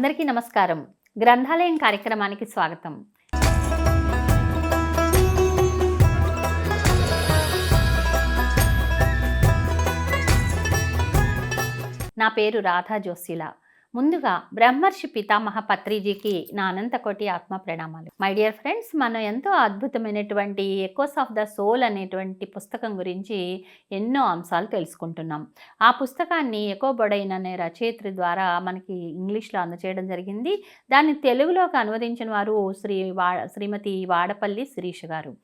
అందరికీ నమస్కారం. గ్రంథాలయం కార్యక్రమానికి స్వాగతం. నా పేరు రాధా జోసిలా ముందుగా బ్రహ్మర్షి పితామహ పత్రిజీకి నా అనంతకోటి ఆత్మ ప్రణామాలు. మై డియర్ ఫ్రెండ్స్ మనం ఎంతో అద్భుతమైనటువంటి ఎకోస్ ఆఫ్ ద సోల్ అనేటువంటి పుస్తకం గురించి ఎన్నో అంశాలు తెలుసుకుంటున్నాం. ఆ పుస్తకాన్ని ఎకో బొడైన్ అనే రచయిత్రి ద్వారా మనకి ఇంగ్లీష్లో అందచేయడం జరిగింది. దాన్ని తెలుగులోకి అనువదించిన వారు శ్రీ వా శ్రీమతి వాడపల్లి శిరీష గారు.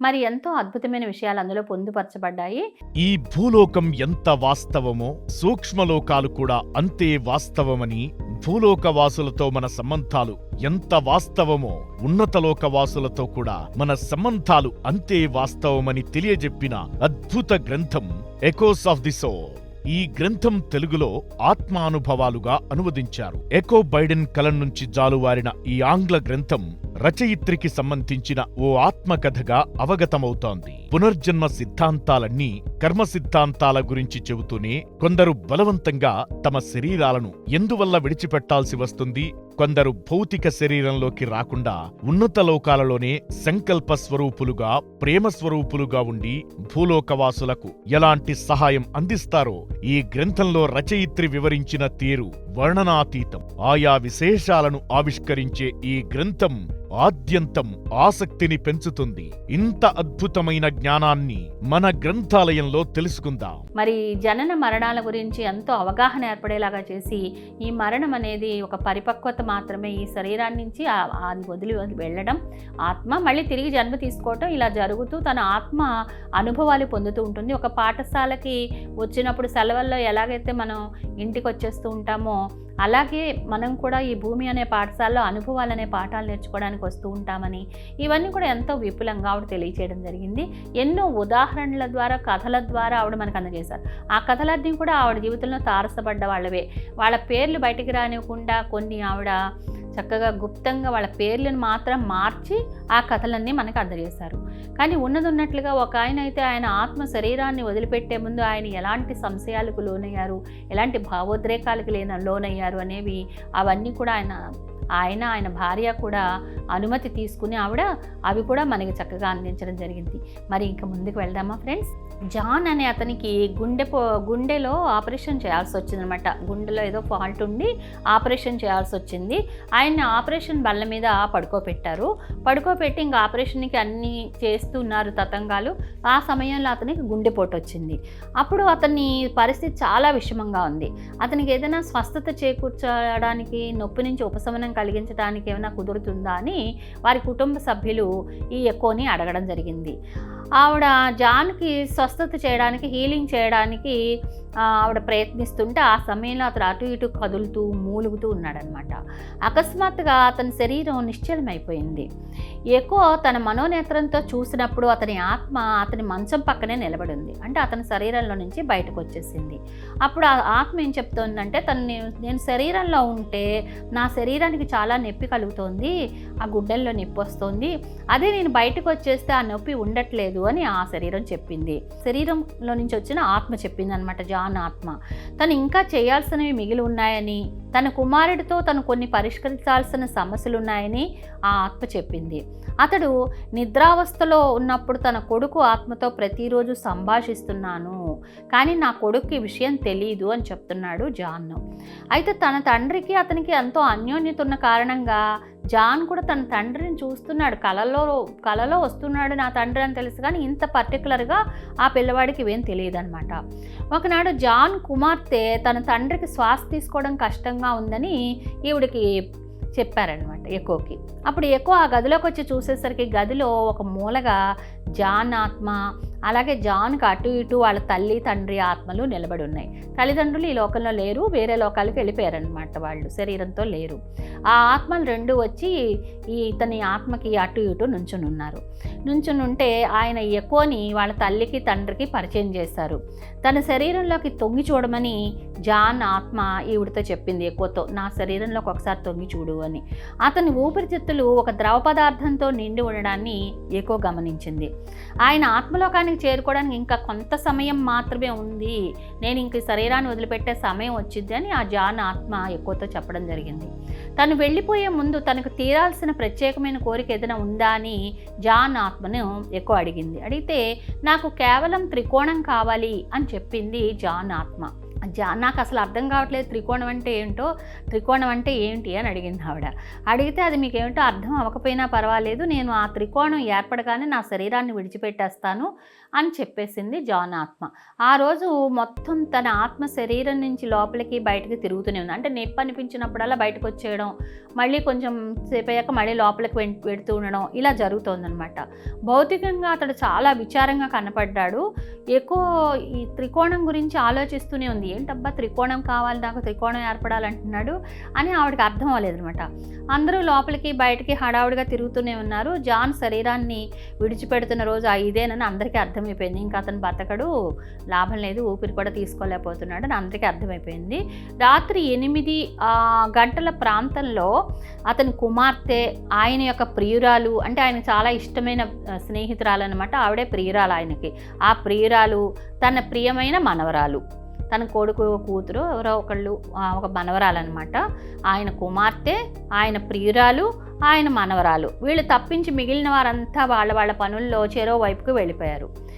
మరి ఎంతో అద్భుతమైన విషయాలు అందులో పొందుపరచబడ్డాయి. ఈ భూలోకం ఎంత వాస్తవమో సూక్ష్మలోకాలు కూడా అంతే వాస్తవమని భూలోక వాసులతో మన సంబంధాలు ఎంత వాస్తవమో ఉన్నతలోక వాసులతో కూడా మన సంబంధాలు అంతే వాస్తవమని తెలియజెప్పిన అద్భుత గ్రంథం ఎకోస్ ఆఫ్ ది సోల్ ఈ గ్రంథం తెలుగులో ఆత్మానుభవాలుగా అనువదించారు. ఎకో బైడెన్ కలం నుంచి జాలువారిన ఈ ఆంగ్ల గ్రంథం రచయిత్రికి సంబంధించిన ఓ ఆత్మకథగా అవగతమవుతోంది. పునర్జన్మ సిద్ధాంతాలన్నీ కర్మ సిద్ధాంతాల గురించి చెబుతూనే కొందరు బలవంతంగా తమ శరీరాలను ఎందువల్ల విడిచిపెట్టాల్సి వస్తుంది? కొందరు భౌతిక శరీరంలోకి రాకుండా ఉన్నత లోకాలలోనే సంకల్ప స్వరూపులుగా ప్రేమ స్వరూపులుగా ఉండి భూలోకవాసులకు ఎలాంటి సహాయం అందిస్తారో ఈ గ్రంథంలో రచయిత్రి వివరించిన తీరు. వర్ణనాతీతం. ఆయా విశేషాలను ఆవిష్కరించే ఈ గ్రంథం ఆద్యంతం ఆసక్తిని పెంచుతుంది. ఇంత అద్భుతమైన జ్ఞానాన్ని మన గ్రంథాలయంలో తెలుసుకుందాం. మరి జనన మరణాల గురించి ఎంతో అవగాహన ఏర్పడేలాగా చేసి ఈ మరణం అనేది ఒక పరిపక్వత మాత్రమే ఈ శరీరాన్ని నుంచి ఆ- అది వదిలి వదిలి వెళ్ళడం ఆత్మ మళ్ళీ తిరిగి జన్మ తీసుకోవటం ఇలా జరుగుతూ తన ఆత్మ అనుభవాలు పొందుతూ ఉంటుంది. ఒక పాఠశాలకి వచ్చినప్పుడు సెలవుల్లో ఎలాగైతే మనం ఇంటికి వచ్చేస్తూ ఉంటామో అలాగే మనం కూడా ఈ భూమి అనే పాఠశాలలో అనుభవాలు అనే పాఠాలు నేర్చుకోవడానికి వస్తూ ఉంటామని ఇవన్నీ కూడా ఎంతో విపులంగా ఆవిడ తెలియచేయడం జరిగింది. ఎన్నో ఉదాహరణల ద్వారా కథల ద్వారా ఆవిడ మనకు అందజేశారు. ఆ కథలన్నీ కూడా ఆవిడ జీవితంలో తారసపడ్డ వాళ్ళవే. వాళ్ళ పేర్లు బయటికి రానివ్వకుండా కొన్ని ఆవిడ చక్కగా గుప్తంగా వాళ్ళ పేర్లను మాత్రం మార్చి ఆ కథలన్నీ మనకు అందజేశారు కానీ ఉన్నది ఉన్నట్లుగా ఒక ఆయన అయితే ఆయన ఆత్మ శరీరాన్ని వదిలిపెట్టే ముందు ఆయన ఎలాంటి సంశయాలకు లోనయ్యారు? ఎలాంటి భావోద్రేకాలకు లేన లోనయ్యారు అనేవి అవన్నీ కూడా ఆయన ఆయన ఆయన భార్య కూడా అనుమతి తీసుకుని ఆవిడ అవి కూడా మనకి చక్కగా అందించడం జరిగింది. మరి ఇంకా ముందుకు వెళ్దామా ఫ్రెండ్స్? జాన్ అనే అతనికి గుండె పో గుండెలో ఆపరేషన్ చేయాల్సి వచ్చిందనమాట గుండెలో ఏదో ఫాల్ట్ ఉండి ఆపరేషన్ చేయాల్సి వచ్చింది. ఆయన ఆపరేషన్ బల్ల మీద పడుకోబెట్టారు పడుకోబెట్టి ఇంకా ఆపరేషన్కి అన్నీ చేస్తున్నారు తతంగాలు. ఆ సమయంలో అతనికి గుండెపోటు వచ్చింది. అప్పుడు అతని పరిస్థితి చాలా విషమంగా ఉంది. అతనికి ఏదైనా స్వస్థత చేకూర్చడానికి నొప్పి నుంచి ఉపశమనం కలిగించడానికి ఏమైనా కుదురుతుందా అని వారి కుటుంబ సభ్యులు ఈ ఎక్కువని అడగడం జరిగింది. ఆవిడ జాన్కి స్వస్థత చేయడానికి హీలింగ్ చేయడానికి ఆవిడ ప్రయత్నిస్తుంటే ఆ సమయంలో అతను అటు ఇటు కదులుతూ మూలుగుతూ ఉన్నాడనమాట అకస్మాత్తుగా అతని శరీరం నిశ్చలమైపోయింది. ఎక్కువ తన మనోనేత్రంతో చూసినప్పుడు అతని ఆత్మ అతని మంచం పక్కనే నిలబడి ఉంది అంటే అతని శరీరంలో నుంచి బయటకు వచ్చేసింది అప్పుడు ఆ ఆత్మ ఏం చెప్తోందంటే తను నేను- నేను శరీరంలో ఉంటే నా శరీరానికి చాలా నొప్పి కలుగుతోంది ఆ గుడ్డల్లో నొప్పి వస్తుంది. అదే నేను బయటకు వచ్చేస్తే ఆ నొప్పి ఉండట్లేదు అని ఆ శరీరం చెప్పింది. శరీరంలో నుంచి వచ్చిన ఆత్మ చెప్పిందనమాట జాన్ ఆత్మ. తను ఇంకా చేయాల్సినవి మిగిలి ఉన్నాయని తన కుమారుడితో తను కొన్ని పరిష్కరించాల్సిన సమస్యలు ఉన్నాయని ఆ ఆత్మ చెప్పింది. అతడు నిద్రావస్థలో ఉన్నప్పుడు తన కొడుకు ఆత్మతో ప్రతిరోజు సంభాషిస్తున్నాను కానీ నా కొడుకు ఈ విషయం తెలియదు అని చెప్తున్నాడు జాన్. అయితే తన తండ్రికి అతనికి ఎంతో అన్యోన్యత ఉన్న కారణంగా జాన్ కూడా తన తండ్రిని చూస్తున్నాడు. కలలో కలలో వస్తున్నాడు నా తండ్రి అని తెలుసు కానీ ఇంత పర్టికులర్గా ఆ పిల్లవాడికి ఇవేం తెలియదు అనమాట ఒకనాడు జాన్ కుమార్తె తన తండ్రికి శ్వాస తీసుకోవడం కష్టంగా ఉందని ఈవిడికి చెప్పారనమాట ఎక్కువకి అప్పుడు ఎక్కువ ఆ గదిలోకి వచ్చి చూసేసరికి గదిలో ఒక మూలగా జాన్ ఆత్మ అలాగే జాన్కి అటు ఇటు వాళ్ళ తల్లి తండ్రి ఆత్మలు నిలబడి ఉన్నాయి. తల్లిదండ్రులు ఈ లోకంలో లేరు వేరే లోకాలకు వెళ్ళిపోయారనమాట వాళ్ళు శరీరంతో లేరు. ఆ ఆత్మలు రెండు వచ్చి ఈ ఇతని ఆత్మకి అటు ఇటు నుంచుని ఉన్నారు నుంచుని ఉంటే ఆయన ఎక్కువని వాళ్ళ తల్లికి తండ్రికి పరిచయం చేశారు. తన శరీరంలోకి తొంగి చూడమని జాన్ ఆత్మ ఈవిడితో చెప్పింది ఎక్కువతో నా శరీరంలోకి ఒకసారి తొంగి చూడు అని. అతని ఊపిరితిత్తులు ఒక ద్రవ పదార్థంతో నిండి ఉండడాన్ని ఎక్కువ గమనించింది. ఆయన ఆత్మలోకానికి చేరుకోవడానికి ఇంకా కొంత సమయం మాత్రమే ఉంది. నేను ఇంక శరీరాన్ని వదిలిపెట్టే సమయం వచ్చింది అని ఆ జాన్ ఆత్మ ఎక్కువతో చెప్పడం జరిగింది. తను వెళ్ళిపోయే ముందు తనకు తీరాల్సిన ప్రత్యేకమైన కోరిక ఏదైనా ఉందా అని జాన్ ఆత్మను ఎక్కువ అడిగింది. అడిగితే నాకు కేవలం త్రికోణం కావాలి అని చెప్పింది జాన్ ఆత్మ. జా నాకు అసలు అర్థం కావట్లేదు త్రికోణం అంటే ఏంటో త్రికోణం అంటే ఏంటి అని అడిగింది ఆవిడ. అడిగితే అది మీకు ఏమిటో అర్థం అవ్వకపోయినా పర్వాలేదు నేను ఆ త్రికోణం ఏర్పడగానే నా శరీరాన్ని విడిచిపెట్టేస్తాను అని చెప్పేసింది జాన్ ఆత్మ. ఆ రోజు మొత్తం తన ఆత్మ శరీరం నుంచి లోపలికి బయటకి తిరుగుతూనే ఉంది. అంటే నొప్పి అనిపించినప్పుడల్లా బయటకు వచ్చేయడం మళ్ళీ కొంచెం సేపు అయ్యాక మళ్ళీ లోపలికి పెడుతూ ఉండడం ఇలా జరుగుతోందనమాట భౌతికంగా అతడు చాలా విచారంగా కనపడ్డాడు. ఎక్కువ ఈ త్రికోణం గురించి ఆలోచిస్తూనే ఉంది. ఏంటబ్బా త్రికోణం కావాలి నాకు త్రికోణం ఏర్పడాలంటున్నాడు అని ఆవిడకి అర్థం అవ్వలేదనమాట అందరూ లోపలికి బయటికి హడావుడిగా తిరుగుతూనే ఉన్నారు. జాన్ శరీరాన్ని విడిచిపెడుతున్న రోజు ఇదేనని అందరికీ అర్థమైపోయింది ఇంకా అతను బతకడు లాభం లేదు ఊపిరి కూడా తీసుకోలేకపోతున్నాడు అని అందరికీ అర్థమైపోయింది. రాత్రి ఎనిమిది గంటల ప్రాంతంలో అతని కుమార్తె ఆయన యొక్క ప్రియురాలు అంటే ఆయన చాలా ఇష్టమైన స్నేహితురాలు అనమాట ఆవిడే ప్రియురాలు ఆయనకి. ఆ ప్రియురాలు తన ప్రియమైన మనవరాలు. తన కొడుకు కూతురు ఎవరో ఒకళ్ళు ఒక మనవరాలు అనమాట ఆయన కుమార్తె ఆయన ప్రియురాలు ఆయన మనవరాలు. వీళ్ళు తప్పించి మిగిలిన వారంతా వాళ్ళ వాళ్ళ పనుల్లో చెరో వైపుకు వెళ్ళిపోయారు.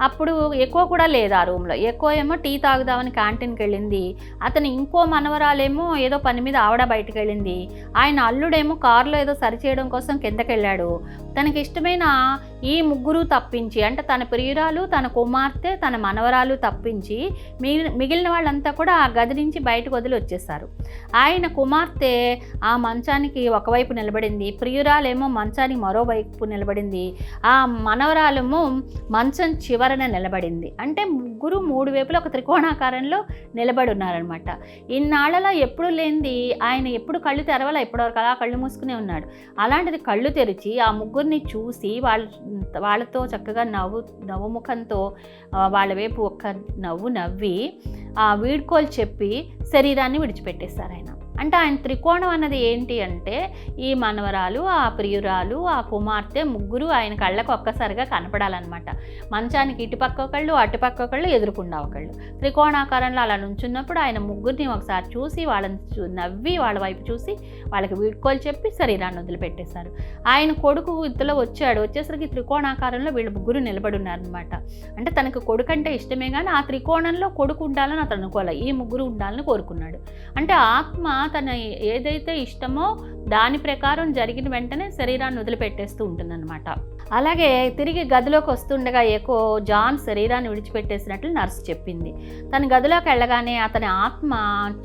అప్పుడు ఎక్కువ కూడా లేదు ఆ రూమ్లో ఎక్కువ ఏమో టీ తాగుదామని క్యాంటీన్కి వెళ్ళింది. అతను ఇంకో మనవరాలేమో ఏదో పని మీద ఆవిడ బయటకు వెళ్ళింది. ఆయన అల్లుడేమో కారులో ఏదో సరిచేయడం కోసం కిందకి వెళ్ళాడు. తనకి ఇష్టమైన ఈ ముగ్గురు తప్పించి అంటే తన ప్రియురాలు తన కుమార్తె తన మనవరాలు తప్పించి మిగిలిన మిగిలిన వాళ్ళంతా కూడా ఆ గది నుంచి బయటకు వదిలి వచ్చేసారు ఆయన కుమార్తె ఆ మంచానికి ఒకవైపు నిలబడింది. ప్రియురాలేమో మంచానికి మరోవైపు నిలబడింది. ఆ మనవరాలేమో మంచం చివరన నిలబడింది. అంటే ముగ్గురు మూడు వైపులు ఒక త్రికోణాకారంలో నిలబడి ఉన్నారనమాట ఇన్నాళ్ళలో ఎప్పుడు లేనిది ఆయన ఎప్పుడు కళ్ళు తెరవాలా ఎప్పటివరకు అలా కళ్ళు మూసుకునే ఉన్నాడు. అలాంటిది కళ్ళు తెరిచి ఆ ముగ్గురిని చూసి వాళ్ళ వాళ్ళతో చక్కగా నవ్వు నవ్వు ముఖంతో వాళ్ళ వైపు ఒక్క నవ్వు నవ్వి ఆ వీడ్కోలు చెప్పి శరీరాన్ని విడిచిపెట్టేశారు ఆయన అంటే ఆయన త్రికోణం అన్నది ఏంటి అంటే ఈ మనవరాలు ఆ ప్రియురాలు ఆ కుమార్తె ముగ్గురు ఆయన కళ్ళకు ఒక్కసారిగా కనపడాలన్నమాట. మంచానికి ఇటుపక్క ఒకళ్ళు అటుపక్క ఒకళ్ళు ఎదురుకుండా ఒకళ్ళు. త్రికోణాకారంలో అలా నుంచున్నప్పుడు ఆయన ముగ్గురిని ఒకసారి చూసి వాళ్ళని చూ- నవ్వి వాళ్ళ వైపు చూసి వాళ్ళకి వీడ్కోలు చెప్పి శరీరాన్ని వదిలిపెట్టేశారు. ఆయన కొడుకు ఇంతలో వచ్చాడు. వచ్చేసరికి త్రికోణాకారంలో వీళ్ళు ముగ్గురు నిలబడి ఉన్నారనమాట అంటే తనకు కొడుకు అంటే ఇష్టమే కానీ ఆ త్రికోణంలో కొడుకు ఉండాలని అతను అనుకోవాలి ఈ ముగ్గురు ఉండాలని కోరుకున్నాడు. అంటే ఆత్మ తన ఏదైతే ఇష్టమో దాని ప్రకారం జరిగిన వెంటనే శరీరాన్ని వదిలిపెట్టేస్తూ ఉంటుందన్నమాట. అలాగే తిరిగి గదిలోకి వస్తుండగా ఏకో జాన్ శరీరాన్ని విడిచిపెట్టేసినట్లు నర్సు చెప్పింది. తన గదిలోకి వెళ్ళగానే అతని ఆత్మ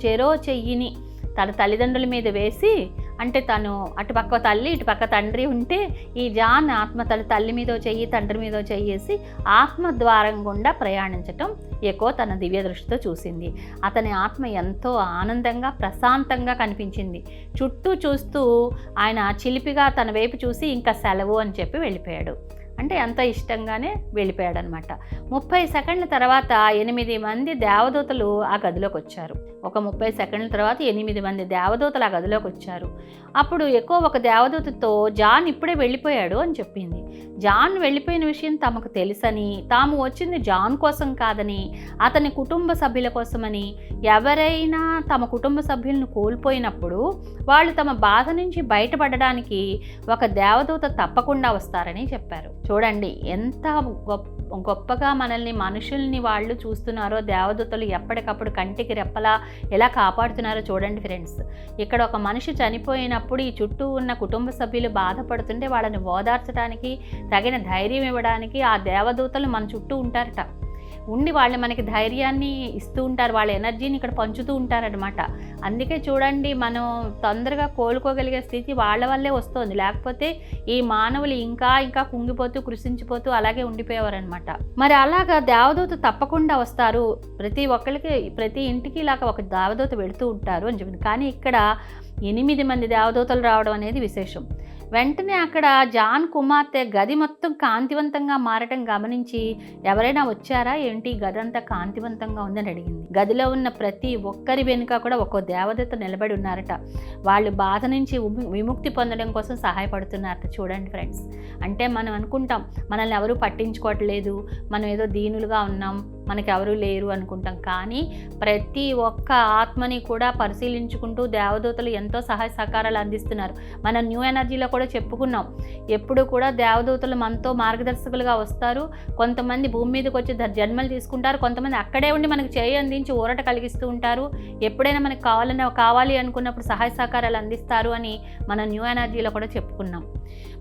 చెరో చెయ్యిని తన తల్లిదండ్రుల మీద వేసి అంటే తను అటుపక్క తల్లి ఇటుపక్క తండ్రి ఉంటే ఈ జాన్ ఆత్మ తన తల్లి మీదో చెయ్యి తండ్రి మీదో చెయ్యేసి ఆత్మద్వారం గుండా ప్రయాణించటం ఎక్కువ తన దివ్య దృష్టితో చూసింది. అతని ఆత్మ ఎంతో ఆనందంగా ప్రశాంతంగా కనిపించింది. చుట్టూ చూస్తూ ఆయన చిలిపిగా తన వైపు చూసి ఇంకా సెలవు అని చెప్పి వెళ్ళిపోయాడు. అంటే ఎంతో ఇష్టంగానే వెళ్ళిపోయాడు అనమాట ముప్పై సెకండ్ల తర్వాత ఎనిమిది మంది దేవదూతలు ఆ గదిలోకి వచ్చారు. ఒక ముప్పై సెకండ్ల తర్వాత ఎనిమిది మంది దేవదూతలు ఆ గదిలోకి వచ్చారు. అప్పుడు ఎక్కువ ఒక దేవదూతతో జాన్ ఇప్పుడే వెళ్ళిపోయాడు అని చెప్పింది. జాన్ వెళ్ళిపోయిన విషయం తమకు తెలుసని తాము వచ్చింది జాన్ కోసం కాదని అతని కుటుంబ సభ్యుల కోసమని ఎవరైనా తమ కుటుంబ సభ్యులను కోల్పోయినప్పుడు వాళ్ళు తమ బాధ నుంచి బయటపడడానికి ఒక దేవదూత తప్పకుండా వస్తారని చెప్పారు. చూడండి ఎంత గొప్ప గొప్పగా మనల్ని మనుషుల్ని వాళ్ళు చూస్తున్నారో దేవదూతలు ఎప్పటికప్పుడు కంటికి రెప్పలా ఎలా కాపాడుతున్నారో చూడండి ఫ్రెండ్స్. ఇక్కడ ఒక మనిషి చనిపోయినప్పుడు ఈ చుట్టూ ఉన్న కుటుంబ సభ్యులు బాధపడుతుంటే వాళ్ళని ఓదార్చడానికి తగిన ధైర్యం ఇవ్వడానికి ఆ దేవదూతలు మన చుట్టూ ఉంటారట. ఉండి వాళ్ళు మనకి ధైర్యాన్ని ఇస్తూ ఉంటారు వాళ్ళ ఎనర్జీని ఇక్కడ పంచుతూ ఉంటారనమాట అందుకే చూడండి మనం తొందరగా కోలుకోగలిగే స్థితి వాళ్ళ వల్లే వస్తుంది. లేకపోతే ఈ మానవులు ఇంకా ఇంకా కుంగిపోతూ కృషించిపోతూ అలాగే ఉండిపోయేవారనమాట మరి అలాగా దేవదూత తప్పకుండా వస్తారు. ప్రతి ఒక్కరికి ప్రతి ఇంటికి ఇలాగ ఒక దేవదూత వెళుతూ ఉంటారు అని చెప్పింది కానీ ఇక్కడ ఎనిమిది మంది దేవదూతలు రావడం అనేది విశేషం. వెంటనే అక్కడ జాన్ కుమార్తె గది మొత్తం కాంతివంతంగా మారటం గమనించి ఎవరైనా వచ్చారా? ఏంటి? గది అంతా కాంతివంతంగా ఉందని అడిగింది. గదిలో ఉన్న ప్రతి ఒక్కరి వెనుక కూడా ఒక్కో దేవదత్త నిలబడి ఉన్నారట. వాళ్ళు బాధ నుంచి విముక్తి పొందడం కోసం సహాయపడుతున్నారట. చూడండి ఫ్రెండ్స్. అంటే మనం అనుకుంటాం మనల్ని ఎవరు పట్టించుకోవట్లేదు. మనం ఏదో దీనులుగా ఉన్నాం. మనకి ఎవరు లేరు అనుకుంటాం. కానీ ప్రతి ఒక్క ఆత్మని కూడా పరిశీలించుకుంటూ దేవదూతలు ఎంతో సహాయ సహకారాలు అందిస్తున్నారు. మన న్యూ ఎనర్జీలో కూడా చెప్పుకున్నాం. ఎప్పుడు కూడా దేవదూతలు మనతో మార్గదర్శకులుగా వస్తారు. కొంతమంది భూమి మీదకి వచ్చి ద- జన్మలు తీసుకుంటారు. కొంతమంది అక్కడే ఉండి మనకు చేయి అందించి ఊరట కలిగిస్తూ ఉంటారు. ఎప్పుడైనా మనకు కావాలని కావాలి అనుకున్నప్పుడు సహాయ సహకారాలు అందిస్తారు అని మన న్యూ ఎనర్జీలో కూడా చెప్పుకున్నాం.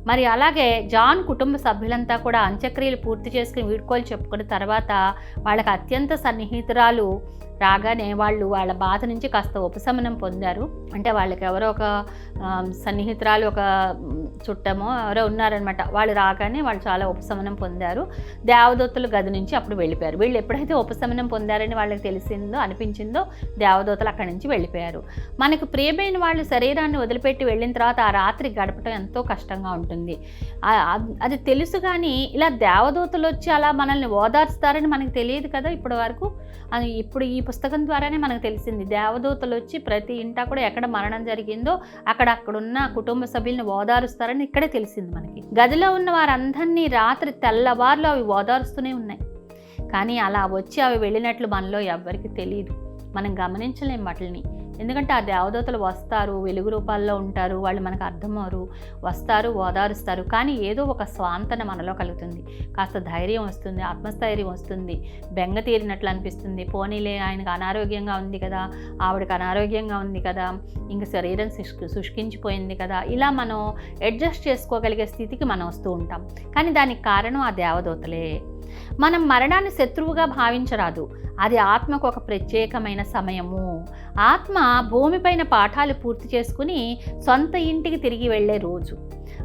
మరి అలాగే జాన్ కుటుంబ సభ్యులంతా కూడా అంత్యక్రియలు పూర్తి చేసుకుని వీడ్కోలు చెప్పుకున్న తర్వాత వాళ్ళకి అత్యంత సన్నిహితురాలు రాగానే వాళ్ళు వాళ్ళ బాధ నుంచి కాస్త ఉపశమనం పొందారు. అంటే వాళ్ళకి ఎవరో ఒక సన్నిహితురాలు ఒక చుట్టమో ఎవరో ఉన్నారనమాట. వాళ్ళు రాగానే వాళ్ళు చాలా ఉపశమనం పొందారు. దేవదూతలు గది నుంచి అప్పుడు వెళ్ళిపోయారు. వీళ్ళు ఎప్పుడైతే ఉపశమనం పొందారని వాళ్ళకి తెలిసిందో అనిపించిందో దేవదూతలు అక్కడి నుంచి వెళ్ళిపోయారు. మనకు ప్రియమైన వాళ్ళు శరీరాన్ని వదిలిపెట్టి వెళ్ళిన తర్వాత ఆ రాత్రి గడపటం ఎంతో కష్టంగా ఉంటుంది. అది తెలుసు కానీ ఇలా దేవదూతలు వచ్చి అలా మనల్ని ఓదార్స్తారని మనకు తెలియదు కదా ఇప్పటి వరకు అది ఇప్పుడు ఈ పుస్తకం ద్వారానే మనకు తెలిసింది. దేవదూతలు వచ్చి ప్రతి ఇంటా కూడా ఎక్కడ మరణం జరిగిందో అక్కడ అక్కడున్న కుటుంబ సభ్యుల్ని ఓదారుస్తారని ఇక్కడే తెలిసింది మనకి. గదిలో ఉన్న వారందరినీ రాత్రి తెల్లవారులు అవి ఓదారుస్తూనే ఉన్నాయి. కానీ అలా వచ్చి అవి వెళ్ళినట్లు మనలో ఎవరికి తెలియదు మనం గమనించలేం వాటిని ఎందుకంటే ఆ దేవదూతలు వస్తారు వెలుగు రూపాల్లో ఉంటారు వాళ్ళు మనకు అర్థమవరు వస్తారు ఓదారుస్తారు. కానీ ఏదో ఒక స్వాంతన మనలో కలుగుతుంది. కాస్త ధైర్యం వస్తుంది ఆత్మస్థైర్యం వస్తుంది బెంగ తీరినట్లు అనిపిస్తుంది. పోనీలే ఆయనకు అనారోగ్యంగా ఉంది కదా ఆవిడకి అనారోగ్యంగా ఉంది కదా ఇంక శరీరం శుష్కించిపోయింది కదా. ఇలా మనం అడ్జస్ట్ చేసుకోగలిగే స్థితికి మనం వస్తూ ఉంటాం. కానీ దానికి కారణం ఆ దేవదూతలే. మనం మరణాన్ని శత్రువుగా భావించరాదు. అది ఆత్మకు ఒక ప్రత్యేకమైన సమయము. ఆత్మ భూమిపైన పాఠాలు పూర్తి చేసుకుని సొంత ఇంటికి తిరిగి వెళ్ళే రోజు.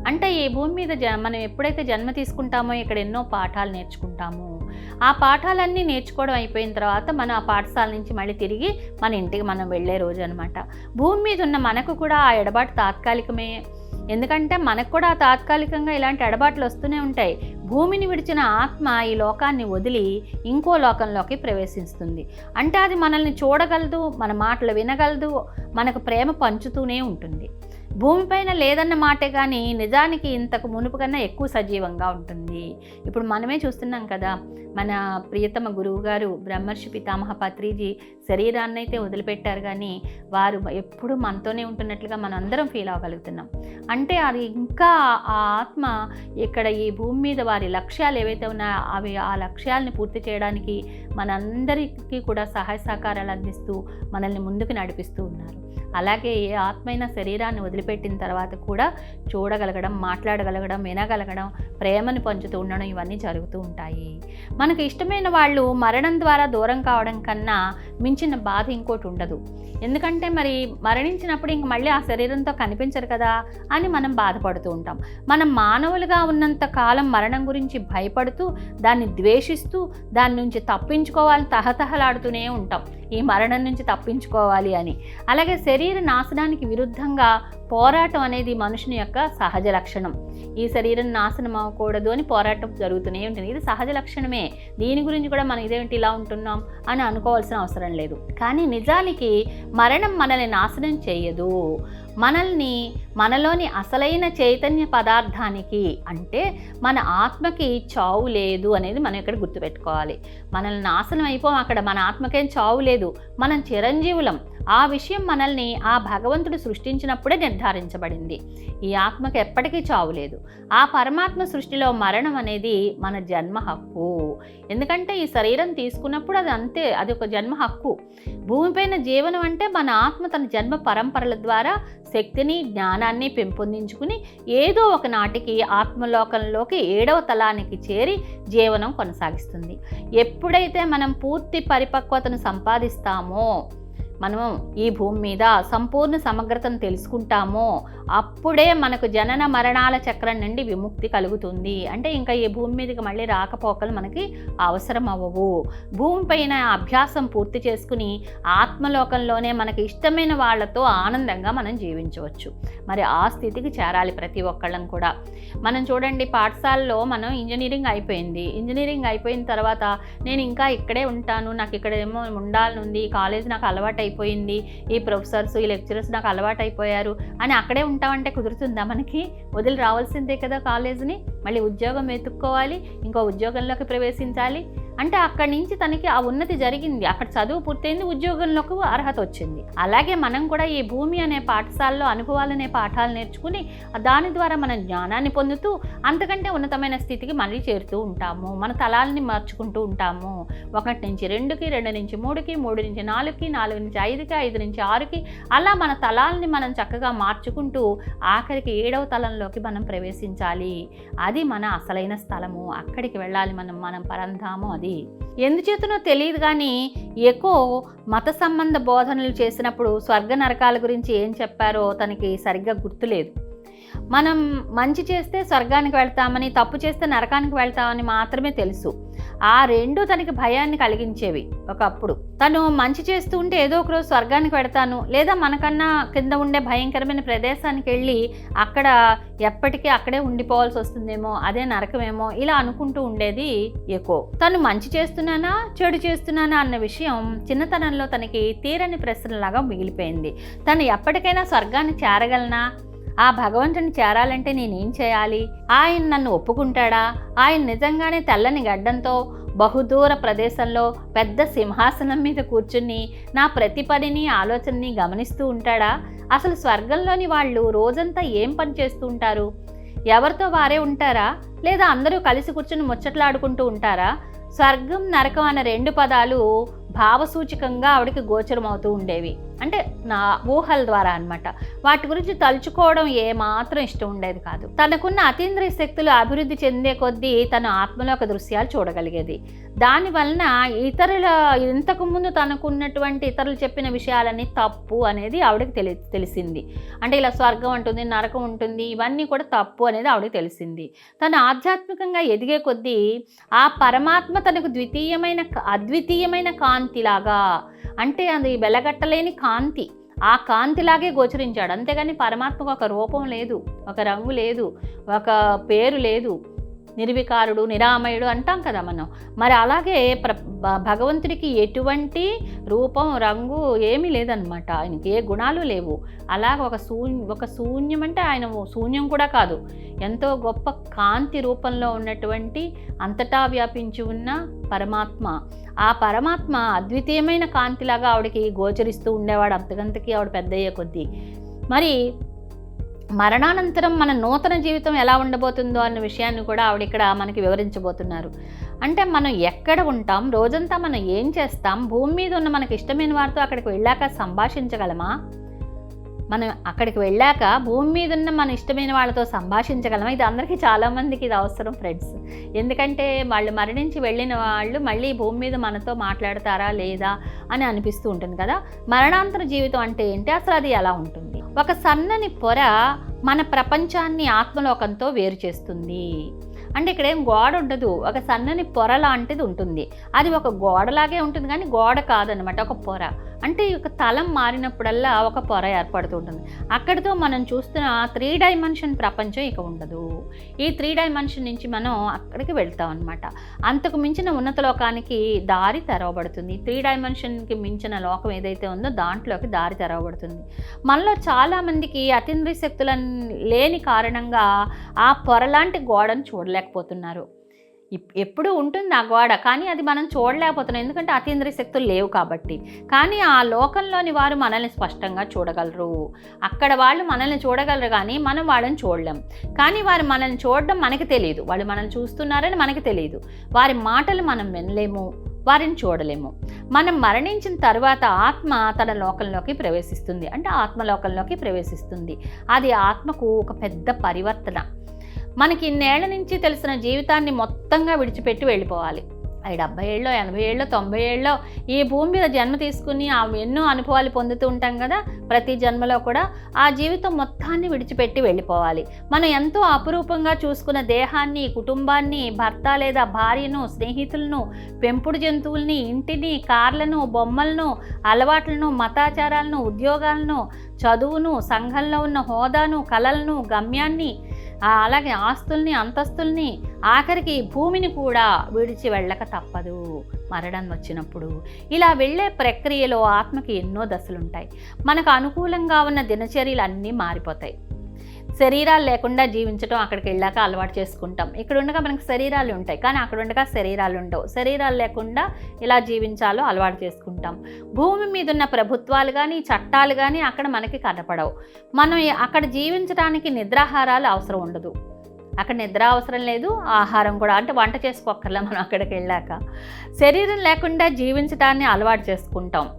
అంటే ఈ భూమి మీద జ మనం ఎప్పుడైతే జన్మ తీసుకుంటామో ఇక్కడ ఎన్నో పాఠాలు నేర్చుకుంటాము. ఆ పాఠాలన్నీ నేర్చుకోవడం అయిపోయిన తర్వాత మనం ఆ పాఠశాల నుంచి మళ్ళీ తిరిగి మన ఇంటికి మనం వెళ్ళే రోజు అనమాట భూమి మీద ఉన్న మనకు కూడా ఆ ఎడబాటు తాత్కాలికమే ఎందుకంటే మనకు కూడా తాత్కాలికంగా ఇలాంటి ఎడబాట్లు వస్తూనే ఉంటాయి. భూమిని విడిచిన ఆత్మ ఈ లోకాన్ని వదిలి ఇంకో లోకంలోకి ప్రవేశిస్తుంది. అంటే అది మనల్ని చూడగలదు మన మాటలు వినగలదు మనకు ప్రేమ పంచుతూనే ఉంటుంది. భూమిపైన లేదన్న మాటే కానీ నిజానికి ఇంతకు మునుపు కన్నా ఎక్కువ సజీవంగా ఉంటుంది. ఇప్పుడు మనమే చూస్తున్నాం కదా మన ప్రియతమ గురువు గారు బ్రహ్మర్షి పితామహ పత్రిజీ శరీరాన్ని అయితే వదిలిపెట్టారు కానీ వారు ఎప్పుడూ మనతోనే ఉంటున్నట్లుగా మనం అందరం ఫీల్ అవ్వగలుగుతున్నాం. అంటే అది ఇంకా ఆ ఆత్మ ఇక్కడ ఈ భూమి మీద వారి లక్ష్యాలు ఏవైతే ఉన్నాయో అవి ఆ లక్ష్యాలని పూర్తి చేయడానికి మనందరికీ కూడా సహాయ సహకారాలు అందిస్తూ మనల్ని ముందుకు నడిపిస్తూ ఉన్నారు. అలాగే ఏ ఆత్మైన శరీరాన్ని వదిలిపెట్టిన తర్వాత కూడా చూడగలగడం మాట్లాడగలగడం వినగలగడం ప్రేమను పంచుతూ ఉండడం ఇవన్నీ జరుగుతూ ఉంటాయి. మనకు ఇష్టమైన వాళ్ళు మరణం ద్వారా దూరం కావడం కన్నా మించిన బాధ ఇంకోటి ఉండదు. ఎందుకంటే మరి మరణించినప్పుడు ఇంక మళ్ళీ ఆ శరీరంతో కనిపించరు కదా అని మనం బాధపడుతూ ఉంటాం. మనం మానవులుగా ఉన్నంత కాలం మరణం గురించి భయపడుతూ దాన్ని ద్వేషిస్తూ దాని నుంచి తప్పించుకోవాలని తహతహలాడుతూనే ఉంటాం. ఈ మరణం నుంచి తప్పించుకోవాలి అని. అలాగే శరీర నాశనానికి విరుద్ధంగా పోరాటం అనేది మనుషుని యొక్క సహజ లక్షణం. ఈ శరీరం నాశనం అవ్వకూడదు అని పోరాటం జరుగుతూనే ఉంటుంది. ఇది సహజ లక్షణమే. దీని గురించి కూడా మనం ఇదేంటి ఇలా ఉంటున్నాం అని అనుకోవాల్సిన అవసరం లేదు. కానీ నిజానికి మరణం మనల్ని నాశనం చేయదు. మనల్ని మనలోని అసలైన చైతన్య పదార్థానికి అంటే మన ఆత్మకి చావు లేదు అనేది మనం ఇక్కడ గుర్తుపెట్టుకోవాలి. మనల్ని నాశనం అయిపోం అక్కడ. మన ఆత్మకేం చావు లేదు. మనం చిరంజీవులం. ఆ విషయం మనల్ని ఆ భగవంతుడు సృష్టించినప్పుడే నిర్ధారించబడింది. ఈ ఆత్మకు ఎప్పటికీ చావు లేదు. ఆ పరమాత్మ సృష్టిలో మరణం అనేది మన జన్మ హక్కు. ఎందుకంటే ఈ శరీరం తీసుకున్నప్పుడు అది అంతే అది ఒక జన్మ హక్కు. భూమిపైన జీవనం అంటే మన ఆత్మ తన జన్మ పరంపరల ద్వారా శక్తిని జ్ఞానాన్ని పెంపొందించుకుని ఏదో ఒక నాటికి ఆత్మలోకంలోకి ఏడవ తలానికి చేరి జీవనం కొనసాగిస్తుంది. ఎప్పుడైతే మనం పూర్తి పరిపక్వతను సంపాదిస్తామో మనం ఈ భూమి మీద సంపూర్ణ సమగ్రతను తెలుసుకుంటామో అప్పుడే మనకు జనన మరణాల చక్రం నుండి విముక్తి కలుగుతుంది. అంటే ఇంకా ఈ భూమి మీదకి మళ్ళీ రాకపోకలు మనకి అవసరం అవ్వవు. భూమిపైన అభ్యాసం పూర్తి చేసుకుని ఆత్మలోకంలోనే మనకి ఇష్టమైన వాళ్ళతో ఆనందంగా మనం జీవించవచ్చు. మరి ఆ స్థితికి చేరాలి ప్రతి ఒక్కళ్ళం కూడా. మనం చూడండి పాఠశాలలో మనం ఇంజనీరింగ్ అయిపోయింది. ఇంజనీరింగ్ అయిపోయిన తర్వాత నేను ఇంకా ఇక్కడే ఉంటాను. నాకు ఇక్కడ ఏమో ఉండాలని ఉంది ఈ కాలేజ్ నాకు అలవాటు అయిపోయింది. ఈ ప్రొఫెసర్స్ ఈ లెక్చరర్స్ నాకు అలవాటు అయిపోయారు అని అక్కడే ఉంటామంటే కుదురుతుందా మనకి? వదిలి రావాల్సిందే కదా కాలేజీని. మళ్ళీ ఉద్యోగం వెతుక్కోవాలి. ఇంకో ఉద్యోగంలోకి ప్రవేశించాలి. అంటే అక్కడి నుంచి తనకి ఆ ఉన్నతి జరిగింది. అక్కడ చదువు పూర్తయింది ఉద్యోగంలోకి అర్హత వచ్చింది. అలాగే మనం కూడా ఈ భూమి అనే పాఠశాలలో అనుభవాలనే పాఠాలు నేర్చుకుని దాని ద్వారా మనం జ్ఞానాన్ని పొందుతూ అంతకంటే ఉన్నతమైన స్థితికి మళ్ళీ చేరుతూ ఉంటాము. మన తలాల్ని మార్చుకుంటూ ఉంటాము. ఒకటి నుంచి రెండుకి రెండు నుంచి మూడుకి మూడు నుంచి నాలుగుకి నాలుగు నుంచి ఐదుకి ఐదు నుంచి ఆరుకి అలా మన తలాల్ని మనం చక్కగా మార్చుకుంటూ ఆఖరికి ఏడవ తలంలోకి మనం ప్రవేశించాలి. అది మన అసలైన స్థలము. అక్కడికి వెళ్ళాలి మనం మనం పరంధాము అది. ఎందుచేతనో తెలియదు కానీ ఎక్కువ మత సంబంధ బోధనలు చేసినప్పుడు స్వర్గ నరకాల గురించి ఏం చెప్పారో తనకి సరిగ్గా గుర్తులేదు. మనం మంచి చేస్తే స్వర్గానికి వెళ్తామని తప్పు చేస్తే నరకానికి వెళ్తామని మాత్రమే తెలుసు. ఆ రెండు తనకి భయాన్ని కలిగించేవి ఒకప్పుడు. తను మంచి చేస్తూ ఉంటే ఏదో ఒక రోజు స్వర్గానికి వెడతాను లేదా మనకన్నా కింద ఉండే భయంకరమైన ప్రదేశానికి వెళ్ళి అక్కడ ఎప్పటికీ అక్కడే ఉండిపోవాల్సి వస్తుందేమో అదే నరకమేమో ఇలా అనుకుంటూ ఉండేది ఎక్కువ. తను మంచి చేస్తున్నానా చెడు చేస్తున్నానా అన్న విషయం చిన్నతనంలో తనకి తీరని ప్రశ్నలాగా మిగిలిపోయింది. తను ఎప్పటికైనా స్వర్గాన్ని చేరగలనా ఆ భగవంతుని చేరాలంటే నేనేం చేయాలి? ఆయన నన్ను ఒప్పుకుంటాడా? ఆయన నిజంగానే తెల్లని గడ్డంతో బహుదూర ప్రదేశంలో పెద్ద సింహాసనం మీద కూర్చుని నా ప్రతి పనిని ఆలోచనని గమనిస్తూ ఉంటాడా? అసలు స్వర్గంలోని వాళ్ళు రోజంతా ఏం పని చేస్తూ ఉంటారు? ఎవరితో వారే ఉంటారా? లేదా అందరూ కలిసి కూర్చుని ముచ్చట్లాడుకుంటూ ఉంటారా? స్వర్గం నరకం అనే రెండు పదాలు భావసూచకంగా ఆవిడకి గోచరం అవుతూ ఉండేవి. అంటే నా ఊహల ద్వారా అన్నమాట. వాటి గురించి తలుచుకోవడం ఏమాత్రం ఇష్టం ఉండేది కాదు. తనకున్న అతీంద్రియ శక్తులు అభివృద్ధి చెందే కొద్దీ తన ఆత్మలో ఒక దృశ్యాలు చూడగలిగేది. దానివలన ఇతరుల ఇంతకుముందు తనకున్నటువంటి ఇతరులు చెప్పిన విషయాలన్నీ తప్పు అనేది ఆవిడకి తెలి తెలిసింది. అంటే ఇలా స్వర్గం ఉంటుంది నరకం ఉంటుంది ఇవన్నీ కూడా తప్పు అనేది ఆవిడకి తెలిసింది. తను ఆధ్యాత్మికంగా ఎదిగే కొద్దీ ఆ పరమాత్మ తనకు ద్వితీయమైన అద్వితీయమైన కాంతిలాగా అంటే అది వెలగట్టలేని కాంతి. ఆ కాంతిలాగే గోచరించాడు. అంతేగాని పరమాత్మకు ఒక రూపం లేదు ఒక రంగు లేదు ఒక పేరు లేదు. నిర్వికారుడు నిరామయుడు అంటాం కదా మనం. మరి అలాగే ప్ర భ- భగవంతుడికి ఎటువంటి రూపం రంగు ఏమీ లేదనమాట. ఆయనకి ఏ గుణాలు లేవు. అలాగ ఒక శూన్య ఒక శూన్యం అంటే ఆయన శూన్యం కూడా కాదు. ఎంతో గొప్ప కాంతి రూపంలో ఉన్నటువంటి అంతటా వ్యాపించి ఉన్న పరమాత్మ. ఆ పరమాత్మ అద్వితీయమైన కాంతిలాగా ఆవిడకి గోచరిస్తూ ఉండేవాడు అంతకంతకి ఆవిడ పెద్దయ్యే కొద్దీ. మరి మరణానంతరం మన నూతన జీవితం ఎలా ఉండబోతుందో అన్న విషయాన్ని కూడా ఆవిడ ఇక్కడ మనకి వివరించబోతున్నారు. అంటే మనం ఎక్కడ ఉంటాం రోజంతా మనం ఏం చేస్తాం భూమి మీద ఉన్న మనకి ఇష్టమైన వారితో అక్కడికి వెళ్ళాక సంభాషించగలమా? మనం అక్కడికి వెళ్ళాక భూమి మీద ఉన్న మన ఇష్టమైన వాళ్ళతో సంభాషించగలమా? ఇది అందరికీ చాలామందికి ఇది అవసరం ఫ్రెండ్స్. ఎందుకంటే వాళ్ళు మరణించి వెళ్ళిన వాళ్ళు మళ్ళీ భూమి మీద మనతో మాట్లాడతారా లేదా అని అనిపిస్తూ ఉంటుంది కదా. మరణాంతర జీవితం అంటే ఏంటి? అసలు అది ఎలా ఉంటుంది? ఒక సన్నని పొర మన ప్రపంచాన్ని ఆత్మలోకంతో వేరు చేస్తుంది. అంటే ఇక్కడ ఏం గోడ ఉండదు. ఒక సన్నని పొర లాంటిది ఉంటుంది. అది ఒక గోడలాగే ఉంటుంది కానీ గోడ కాదనమాట ఒక పొర. అంటే ఈ యొక్క తలం మారినప్పుడల్లా ఒక పొర ఏర్పడుతూ ఉంటుంది అక్కడితో మనం చూస్తున్న త్రీ డైమెన్షన్ ప్రపంచం ఇక ఉండదు. ఈ త్రీ డైమెన్షన్ నుంచి మనం అక్కడికి వెళ్తాం అనమాట అంతకు మించిన ఉన్నత లోకానికి దారి తెరవబడుతుంది. త్రీ డైమెన్షన్కి మించిన లోకం ఏదైతే ఉందో దాంట్లోకి దారి తెరవబడుతుంది. మనలో చాలామందికి అతీంద్రియ శక్తులను లేని కారణంగా ఆ పొరలాంటి గోడను చూడలేకపోతున్నారు. ఎప్పుడూ ఉంటుంది ఆ గోడ కానీ అది మనం చూడలేకపోతున్నాం. ఎందుకంటే అతీంద్రియ శక్తులు లేవు కాబట్టి. కానీ ఆ లోకంలోని వారు మనల్ని స్పష్టంగా చూడగలరు. అక్కడ వాళ్ళు మనల్ని చూడగలరు కానీ మనం వాళ్ళని చూడలేం. కానీ వారు మనల్ని చూడడం మనకి తెలియదు. వాళ్ళు మనల్ని చూస్తున్నారని మనకి తెలియదు. వారి మాటలు మనం వినలేము. వారిని చూడలేము. మనం మరణించిన తర్వాత ఆత్మ తన లోకంలోకి ప్రవేశిస్తుంది. అంటే ఆత్మలోకంలోకి ప్రవేశిస్తుంది. అది ఆత్మకు ఒక పెద్ద పరివర్తన. మనకి ఇన్నేళ్ళ నుంచి తెలిసిన జీవితాన్ని మొత్తంగా విడిచిపెట్టి వెళ్ళిపోవాలి. అవి డెబ్బై ఏళ్ళో ఎనభై ఏళ్ళలో తొంభై ఏళ్ళలో ఈ భూమి మీద జన్మ తీసుకుని ఆ ఎన్నో అనుభవాలు పొందుతూ ఉంటాం కదా ప్రతి జన్మలో కూడా ఆ జీవితం మొత్తాన్ని విడిచిపెట్టి వెళ్ళిపోవాలి. మనం ఎంతో అపురూపంగా చూసుకున్న దేహాన్ని కుటుంబాన్ని భర్త లేదా భార్యను స్నేహితులను పెంపుడు జంతువుల్ని ఇంటిని కార్లను బొమ్మలను అలవాట్లను మతాచారాలను ఉద్యోగాలను చదువును సంఘంలో ఉన్న హోదాను కళలను గమ్యాన్ని అలాగే ఆస్తుల్ని అంతస్తుల్ని ఆఖరికి భూమిని కూడా విడిచి వెళ్ళక తప్పదు. మరణం వచ్చినప్పుడు ఇలా వెళ్ళే ప్రక్రియలో ఆత్మకి ఎన్నో దశలుంటాయి. మనకు అనుకూలంగా ఉన్న దినచర్యలు అన్నీ మారిపోతాయి. శరీరాలు లేకుండా జీవించడం అక్కడికి వెళ్ళాక అలవాటు చేసుకుంటాం. ఇక్కడ ఉండగా మనకి శరీరాలు ఉంటాయి. కానీ అక్కడ ఉండగా శరీరాలు ఉండవు. శరీరాలు లేకుండా ఇలా జీవించాలో అలవాటు చేసుకుంటాం. భూమి మీద ఉన్న ప్రభుత్వాలు కానీ చట్టాలు కానీ అక్కడ మనకి కనపడవు. మనం అక్కడ జీవించడానికి నిద్రాహారాలు అవసరం ఉండదు. అక్కడ నిద్ర అవసరం లేదు ఆహారం కూడా అంటే వంట చేసుకోక్కర్లే మనం అక్కడికి వెళ్ళాక. శరీరం లేకుండా జీవించడాన్ని అలవాటు చేసుకుంటాం.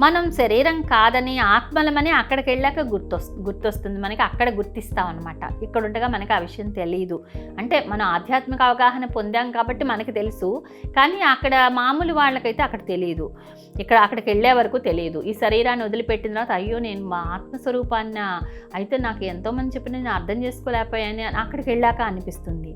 మనం శరీరం కాదని ఆత్మలమని అక్కడికి వెళ్ళాక గుర్తొస్ గుర్తొస్తుంది. మనకి అక్కడ గుర్తిస్తాం అనమాట ఇక్కడ ఉండగా మనకి ఆ విషయం తెలియదు అంటే మనం ఆధ్యాత్మిక అవగాహన పొందాం కాబట్టి మనకి తెలుసు. కానీ అక్కడ మామూలు వాళ్ళకైతే అక్కడ తెలియదు ఇక్కడ అక్కడికి వెళ్ళే వరకు తెలియదు ఈ శరీరాన్ని వదిలిపెట్టిన తర్వాత అయ్యో నేను మా ఆత్మస్వరూపాన్న అయితే నాకు ఎంతోమంది చెప్పిన నేను అర్థం చేసుకోలేకపోయాను అని అక్కడికి వెళ్ళాక అనిపిస్తుంది.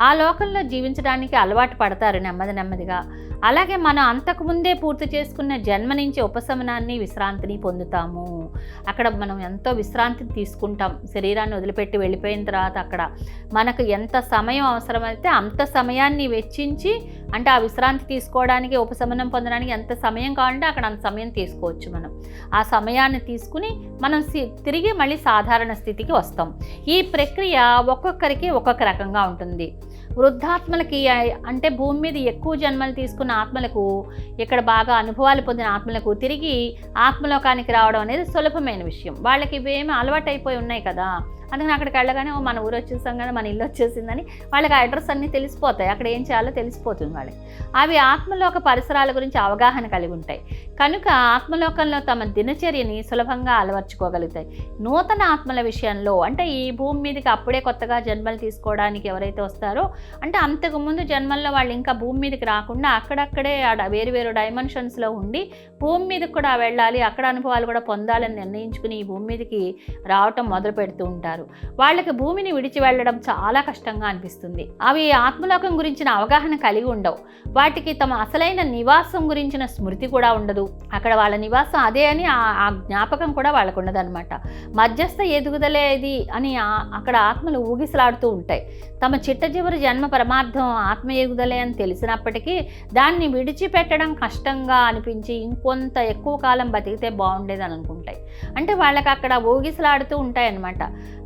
ఆ లోకంలో జీవించడానికి అలవాటు పడతారు నెమ్మది నెమ్మదిగా. అలాగే మనం అంతకుముందే పూర్తి చేసుకున్న జన్మ నుంచి ఉపశమనాన్ని విశ్రాంతిని పొందుతాము. అక్కడ మనం ఎంతో విశ్రాంతి తీసుకుంటాం. శరీరాన్ని వదిలిపెట్టి వెళ్ళిపోయిన తర్వాత అక్కడ మనకు ఎంత సమయం అవసరమైతే అంత సమయాన్ని వెచ్చించి అంటే ఆ విశ్రాంతి తీసుకోవడానికి ఉపశమనం పొందడానికి ఎంత సమయం కావాలంటే అక్కడ అంత సమయం తీసుకోవచ్చు మనం. ఆ సమయాన్ని తీసుకుని మనం సి- తిరిగి మళ్ళీ సాధారణ స్థితికి వస్తాం. ఈ ప్రక్రియ ఒక్కొక్కరికి ఒక్కొక్క రకంగా ఉంటుంది. వృద్ధాత్మలకి అంటే భూమి మీద ఎక్కువ జన్మలు తీసుకున్న ఆత్మలకు ఇక్కడ బాగా అనుభవాలు పొందిన ఆత్మలకు తిరిగి ఆత్మలోకానికి రావడం అనేది సులభమైన విషయం. వాళ్ళకి ఇవేమి అలవాటు అయిపోయి ఉన్నాయి కదా. అందుకని అక్కడికి వెళ్ళగానే మన ఊరు వచ్చేసాం కదా మన ఇల్లు వచ్చేసిందని వాళ్ళకి ఆ అడ్రస్ అన్నీ తెలిసిపోతాయి. అక్కడ ఏం చేయాలో తెలిసిపోతుంది వాళ్ళకి. అవి ఆత్మలోక పరిసరాల గురించి అవగాహన కలిగి ఉంటాయి. కనుక ఆత్మలోకంలో తమ దినచర్యని సులభంగా అలవర్చుకోగలుగుతాయి. నూతన ఆత్మల విషయంలో అంటే ఈ భూమి మీదకి అప్పుడే కొత్తగా జన్మలు తీసుకోవడానికి ఎవరైతే వస్తారో అంటే అంతకుముందు జన్మల్లో వాళ్ళు ఇంకా భూమి మీదకి రాకుండా అక్కడక్కడే ఆడ వేరు వేరు డైమెన్షన్స్లో ఉండి భూమి మీదకి కూడా వెళ్ళాలి అక్కడ అనుభవాలు కూడా పొందాలని నిర్ణయించుకుని ఈ భూమి మీదకి రావటం మొదలు పెడుతూ ఉంటారు. వాళ్ళకి భూమిని విడిచి వెళ్ళడం చాలా కష్టంగా అనిపిస్తుంది. అవి ఆత్మలోకం గురించిన అవగాహన కలిగి ఉండవు. వాటికి తమ అసలైన నివాసం గురించిన స్మృతి కూడా ఉండదు. అక్కడ వాళ్ళ నివాసం అదే అని ఆ- జ్ఞాపకం కూడా వాళ్ళకు ఉండదన్నమాట మధ్యస్థ ఎదుగుదలే ఇది అని అక్కడ ఆత్మలు ఊగిసలాడుతూ ఉంటాయి. తమ చిట్ట చివరి జన్మ పరమార్థం ఆత్మ ఎదుగుదలే అని తెలిసినప్పటికీ దాన్ని విడిచిపెట్టడం కష్టంగా అనిపించి ఇంకొంత ఎక్కువ కాలం బతికితే బాగుండేదని అనుకుంటాయి. అంటే వాళ్ళకి అక్కడ ఊగిసలాడుతూ ఉంటాయన్నమాట.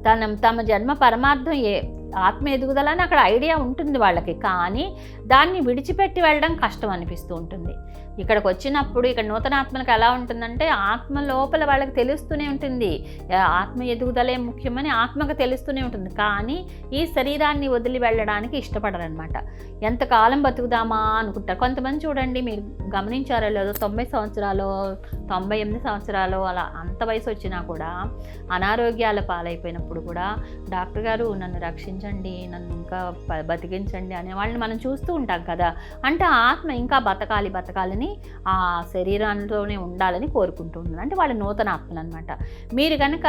తన తమ జన్మ పరమార్థం ఏ ఆత్మ ఎదుగుదల అని అక్కడ ఐడియా ఉంటుంది వాళ్ళకి. కానీ దాన్ని విడిచిపెట్టి వెళ్ళడం కష్టం అనిపిస్తూ ఉంటుంది. ఇక్కడికి వచ్చినప్పుడు ఇక్కడ నూతన ఆత్మలకు ఎలా ఉంటుందంటే ఆత్మ లోపల వాళ్ళకి తెలుస్తూనే ఉంటుంది. ఆత్మ ఎదుగుదలే ముఖ్యమని ఆత్మకు తెలుస్తూనే ఉంటుంది. కానీ ఈ శరీరాన్ని వదిలి వెళ్ళడానికి ఇష్టపడరనమాట. ఎంతకాలం బతుకుదామా అనుకుంటారు. కొంతమంది చూడండి మీరు గమనించారో లేదో తొంభై సంవత్సరాలు తొంభై ఎనిమిది సంవత్సరాలు అలా అంత వయసు వచ్చినా కూడా అనారోగ్యాల పాలైపోయినప్పుడు కూడా డాక్టర్ గారు నన్ను రక్షించండి నన్ను ఇంకా బతికించండి అనే వాళ్ళని మనం చూస్తూ ఉంటాం కదా. అంటే ఆత్మ ఇంకా బతకాలి బతకాలని ఆ శరీరంలోనే ఉండాలని కోరుకుంటుంది అంటే వాళ్ళ నూతన ఆత్మలు అనమాట మీరు కనుక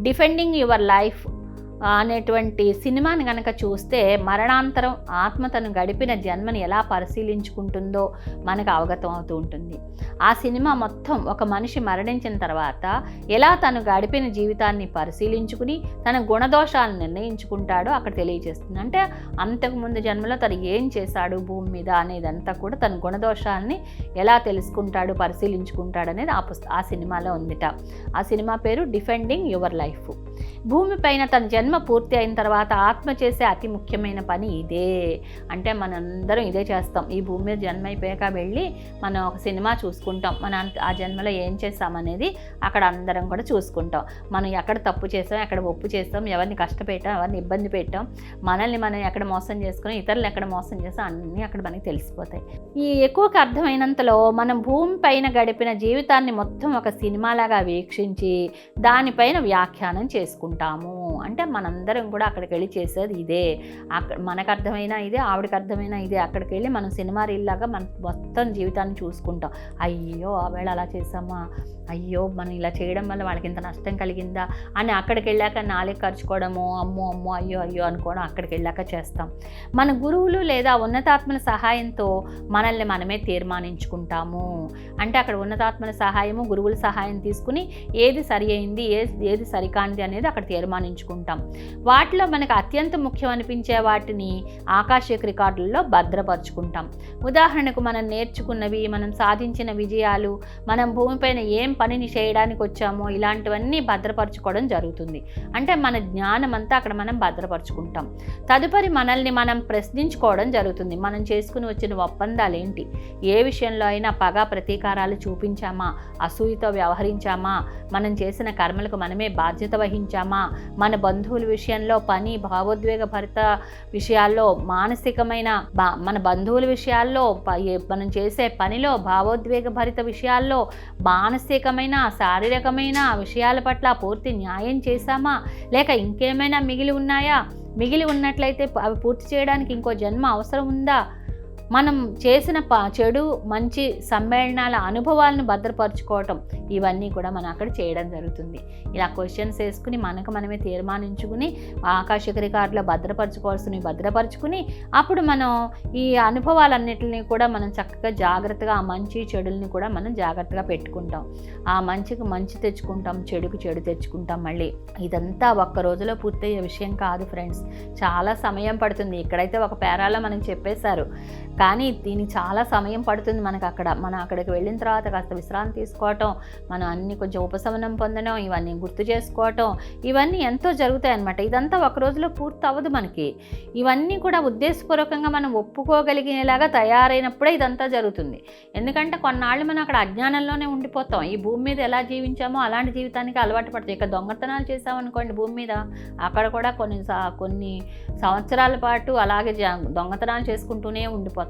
డిఫెండింగ్ యువర్ లైఫ్ అనేటువంటి సినిమాని కనుక చూస్తే మరణాంతరం ఆత్మ తను గడిపిన జన్మని ఎలా పరిశీలించుకుంటుందో మనకు అవగతం అవుతూ ఉంటుంది. ఆ సినిమా మొత్తం ఒక మనిషి మరణించిన తర్వాత ఎలా తను గడిపిన జీవితాన్ని పరిశీలించుకుని తన గుణదోషాలను నిర్ణయించుకుంటాడో అక్కడ తెలియజేస్తుంది. అంటే అంతకుముందు జన్మలో తను ఏం చేశాడు భూమి మీద అనేదంతా కూడా తన గుణదోషాలని ఎలా తెలుసుకుంటాడు పరిశీలించుకుంటాడు అనేది ఆ పుస్త ఆ సినిమాలో ఉందిట. ఆ సినిమా పేరు డిఫెండింగ్ యువర్ లైఫ్. భూమిపైన తన జన్మ పూర్తి అయిన తర్వాత ఆత్మ చేసే అతి ముఖ్యమైన పని ఇదే. అంటే మనందరం ఇదే చేస్తాం. ఈ భూమి మీద జన్మ అయిపోయాక వెళ్ళి మనం ఒక సినిమా చూసుకుంటాం. మన ఆ జన్మలో ఏం చేస్తామనేది అక్కడ అందరం కూడా చూసుకుంటాం. మనం ఎక్కడ తప్పు చేస్తాం ఎక్కడ ఒప్పు చేస్తాం ఎవరిని కష్టపెట్టాం ఎవరిని ఇబ్బంది పెట్టాం మనల్ని మనం ఎక్కడ మోసం చేసుకుని ఇతరులు ఎక్కడ మోసం చేస్తాం అన్నీ అక్కడ మనకి తెలిసిపోతాయి. ఈ ఎక్కువకి అర్థమైనంతలో మనం భూమి పైన గడిపిన జీవితాన్ని మొత్తం ఒక సినిమాలాగా వీక్షించి దానిపైన వ్యాఖ్యానం చేసుకుంటాము. అంటే మనందరం కూడా అక్కడికి వెళ్ళి చేసేది ఇదే. అక్కడ మనకు అర్థమైనా ఇదే ఆవిడకి అర్థమైనా ఇదే. అక్కడికి వెళ్ళి మనం సినిమా రీల్లాగా మన మొత్తం జీవితాన్ని చూసుకుంటాం. అయ్యో ఆవేళ అలా చేసామా అయ్యో మనం ఇలా చేయడం వల్ల వాళ్ళకి ఇంత నష్టం కలిగిందా? అని అక్కడికి వెళ్ళాక నాలుగు ఖర్చుకోవడము అమ్మో అమ్మో అయ్యో అయ్యో అనుకోవడం అక్కడికి వెళ్ళాక చేస్తాం. మన గురువులు లేదా ఉన్నతాత్మల సహాయంతో మనల్ని మనమే తీర్మానించుకుంటాము. అంటే అక్కడ ఉన్నతాత్మల సహాయము గురువుల సహాయం తీసుకుని ఏది సరి అయింది ఏది ఏది సరికానిది అనేది అక్కడ తీర్మానించుకుంటాం. వాటిలో మనకు అత్యంత ముఖ్యం అనిపించే వాటిని ఆకాశిక రికార్డుల్లో భద్రపరుచుకుంటాం. ఉదాహరణకు మనం నేర్చుకున్నవి మనం సాధించిన విజయాలు మనం భూమిపైన ఏం పనిని చేయడానికి వచ్చామో ఇలాంటివన్నీ భద్రపరచుకోవడం జరుగుతుంది. అంటే మన జ్ఞానం అంతా అక్కడ మనం భద్రపరుచుకుంటాం. తదుపరి మనల్ని మనం ప్రశ్నించుకోవడం జరుగుతుంది. మనం చేసుకుని వచ్చిన ఒప్పందాలు ఏంటి? ఏ విషయంలో అయినా పగ ప్రతీకారాలు చూపించామా? అసూయతో వ్యవహరించామా? మనం చేసిన కర్మలకు మనమే బాధ్యత వహించామా? మన బంధువుల విషయంలో పని భావోద్వేగ భరిత విషయాల్లో మానసికమైన బా- మన బంధువుల విషయాల్లో ఏ- మనం చేసే పనిలో భావోద్వేగ భరిత విషయాల్లో మానసికమైన శారీరకమైన విషయాల పట్ల పూర్తి న్యాయం చేశామా? లేక ఇంకేమైనా మిగిలి ఉన్నాయా? మిగిలి ఉన్నట్లయితే అవి పూర్తి చేయడానికి ఇంకో జన్మ అవసరం ఉందా? మనం చేసిన ప చెడు మంచి సమ్మేళనాల అనుభవాలను భద్రపరచుకోవటం ఇవన్నీ కూడా మనం అక్కడ చేయడం జరుగుతుంది. ఇలా క్వశ్చన్స్ వేసుకుని మనకు మనమే తీర్మానించుకుని ఆకాశిక రికార్డులో భద్రపరచుకోవాల్సినవి భద్రపరచుకుని అప్పుడు మనం ఈ అనుభవాలన్నిటిని కూడా మనం చక్కగా జాగ్రత్తగా ఆ మంచి చెడుల్ని కూడా మనం జాగ్రత్తగా పెట్టుకుంటాం. ఆ మంచికి మంచి తెచ్చుకుంటాం చెడుకు చెడు తెచ్చుకుంటాం మళ్ళీ. ఇదంతా ఒక్క రోజులో పూర్తయ్యే విషయం కాదు ఫ్రెండ్స్. చాలా సమయం పడుతుంది. ఇక్కడైతే ఒక పేరాలో మనకి చెప్పేశారు. కానీ దీనికి చాలా సమయం పడుతుంది మనకు అక్కడ. మనం అక్కడికి వెళ్ళిన తర్వాత కాస్త విశ్రాంతి తీసుకోవటం మనం అన్ని కొంచెం ఉపశమనం పొందడం ఇవన్నీ గుర్తు చేసుకోవటం ఇవన్నీ ఎంతో జరుగుతాయి అన్నమాట. ఇదంతా ఒక రోజులో పూర్తి అవ్వదు మనకి. ఇవన్నీ కూడా ఉద్దేశపూర్వకంగా మనం ఒప్పుకోగలిగేలాగా తయారైనప్పుడే ఇదంతా జరుగుతుంది. ఎందుకంటే కొన్నాళ్ళు మనం అక్కడ అజ్ఞానంలోనే ఉండిపోతాం. ఈ భూమి మీద ఎలా జీవించామో అలాంటి జీవితానికి అలవాటు పడతాం. ఇక దొంగతనాలు చేసామనుకోండి భూమి మీద అక్కడ కూడా కొన్ని సా- కొన్ని సంవత్సరాల పాటు అలాగే జా- దొంగతనాలు చేసుకుంటూనే ఉండిపోతాం.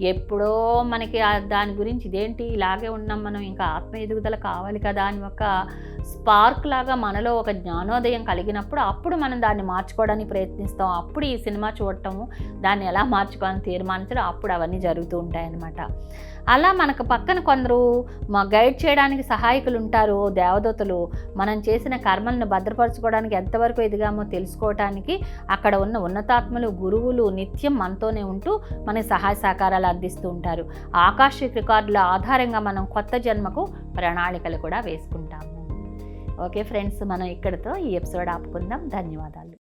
ఎప్పుడో మనకి దాని గురించి ఇదేంటి? ఇలాగే ఉన్నాం మనం ఇంకా ఆత్మ ఎదుగుదల కావాలి కదా అని ఒక స్పార్క్ లాగా మనలో ఒక జ్ఞానోదయం కలిగినప్పుడు అప్పుడు మనం దాన్ని మార్చుకోవడానికి ప్రయత్నిస్తాం. అప్పుడు ఈ సినిమా చూడటము దాన్ని ఎలా మార్చుకోవాలని తీర్మానించడం అప్పుడు అవన్నీ జరుగుతూ ఉంటాయన్నమాట. అలా మనకు పక్కన కొందరు మా గైడ్ చేయడానికి సహాయకులు ఉంటారు దేవదూతలు. మనం చేసిన కర్మలను భద్రపరచుకోవడానికి ఎంతవరకు ఎదిగామో తెలుసుకోవటానికి అక్కడ ఉన్న ఉన్నతాత్మలు గురువులు నిత్యం మనతోనే ఉంటూ మనకి సహాయ సహకారాలు అందిస్తూ ఉంటారు. ఆకాశ రికార్డుల ఆధారంగా మనం కొత్త జన్మకు ప్రణాళికలు కూడా వేసుకుంటాము. ఓకే ఫ్రెండ్స్ మనం ఇక్కడితో ఈ ఎపిసోడ్ ఆపుకుందాం. ధన్యవాదాలు.